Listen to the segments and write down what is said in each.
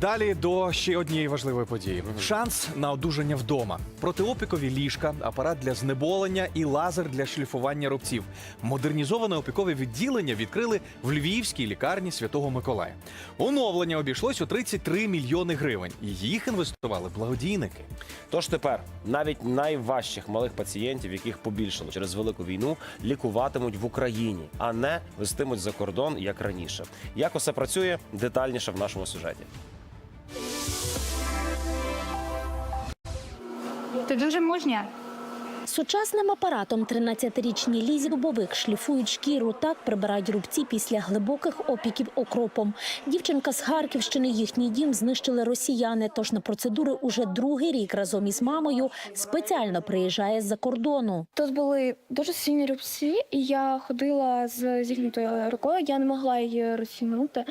Далі до ще однієї важливої події: шанс на одужання вдома, протиопікові ліжка, апарат для знеболення і лазер для шліфування рубців. Модернізоване опікове відділення відкрили в львівській лікарні Святого Миколая. Оновлення обійшлось у 33 мільйони гривень. І їх інвестували благодійники. Тож тепер навіть найважчих малих пацієнтів, яких побільшало через велику війну, лікуватимуть в Україні, а не вестимуть за кордон як раніше. Як усе працює детальніше в нашому сюжеті. Ти дуже мужня. Сучасним апаратом 13-річні Лізі Дубовик шліфують шкіру, так прибирають рубці після глибоких опіків окропом. Дівчинка з Харківщини, їхній дім знищили росіяни. Тож на процедури уже другий рік разом із мамою спеціально приїжджає з-за кордону. Тут були дуже сильні рубці, і я ходила з зігнутою рукою, я не могла її розтягнути.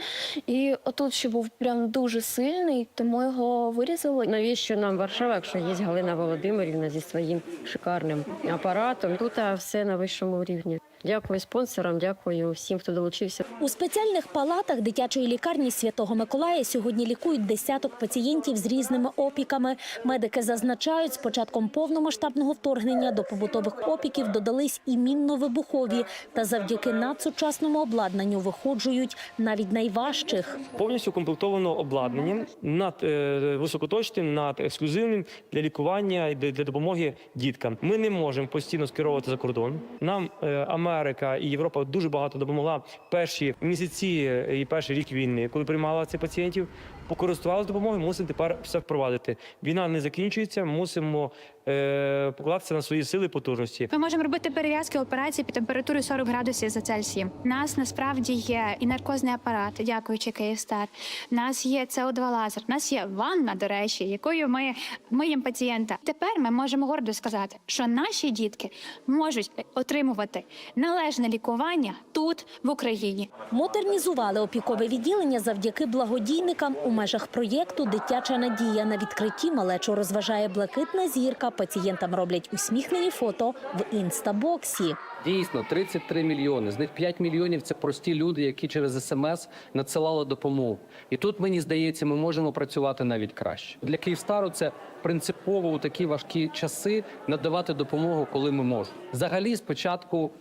І отут ще був прям дуже сильний, тому його вирізали. Навіщо нам Варшава, якщо є Галина Володимирівна зі своїм шикарним апаратом? Тут все на вищому рівні. Дякую спонсорам, дякую всім, хто долучився. У спеціальних палатах дитячої лікарні Святого Миколая сьогодні лікують десяток пацієнтів з різними опіками. Медики зазначають, з початком повномасштабного вторгнення до побутових опіків додались і мінно-вибухові. Та завдяки надсучасному обладнанню виходжують навіть найважчих. повністю укомплектовано обладнанням над е, високоточним, над ексклюзивним для лікування і для, для допомоги діткам. Ми не можемо постійно скеровувати за кордон. Нам е, Америка і Європа дуже багато допомогла перші місяці і перший рік війни, коли приймала цих пацієнтів. Покористувалися допомогою, мусимо тепер все впровадити. Війна не закінчується, мусимо е, покластися на свої сили потужності. Ми можемо робити перев'язки операції під температурою 40 градусів за Цельсієм. У нас насправді є і наркозний апарат, дякуючи Київстар. У нас є СО2 лазер. У нас є ванна, до речі, якою ми миємо пацієнта. Тепер ми можемо гордо сказати, що наші дітки можуть отримувати належне лікування тут, в Україні. Модернізували опікове відділення завдяки благодійникам у межах проєкту Дитяча надія на відкритті малечу розважає блакитна зірка. Пацієнтам роблять усміхнені фото в інстабоксі. Дійсно, 33 мільйони. З них 5 мільйонів це прості люди, які через смс надсилали допомогу. І тут мені здається, ми можемо працювати навіть краще. Для Київстару це принципово у такі важкі часи надавати допомогу, коли ми можемо. Взагалі, спочатку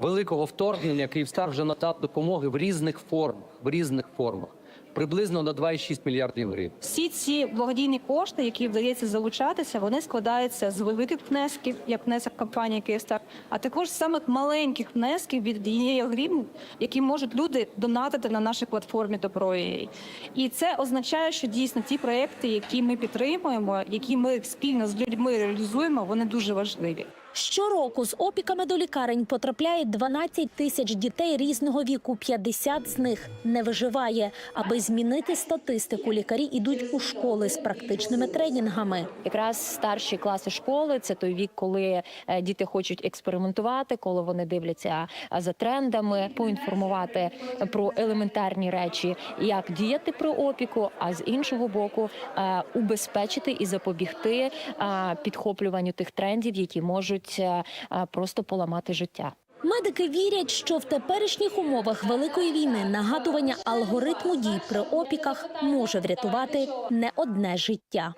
великого вторгнення Київстар вже надав допомоги в різних формах, в різних формах. Приблизно на 2,6 мільярдів гривень. Всі ці благодійні кошти, які вдається залучатися, вони складаються з великих внесків, як внесок компанії Київстар, а також з самих маленьких внесків від однієї гривні, які можуть люди донатити на нашій платформі Добро.ua. І це означає, що дійсно ті проекти, які ми підтримуємо, які ми спільно з людьми реалізуємо, вони дуже важливі. Щороку з опіками до лікарень потрапляють 12 тисяч дітей різного віку. 50 з них не виживає. Аби змінити статистику, лікарі йдуть у школи з практичними тренінгами. Якраз старші класи школи це той вік, коли е, діти хочуть експериментувати, коли вони дивляться за трендами, поінформувати про елементарні речі, як діяти при опіку, а з іншого боку, е, убезпечити і запобігти е, підхоплюванню тих трендів, які можуть просто поламати життя. Медики вірять, що в теперішніх умовах великої війни нагадування алгоритму дій при опіках може врятувати не одне життя.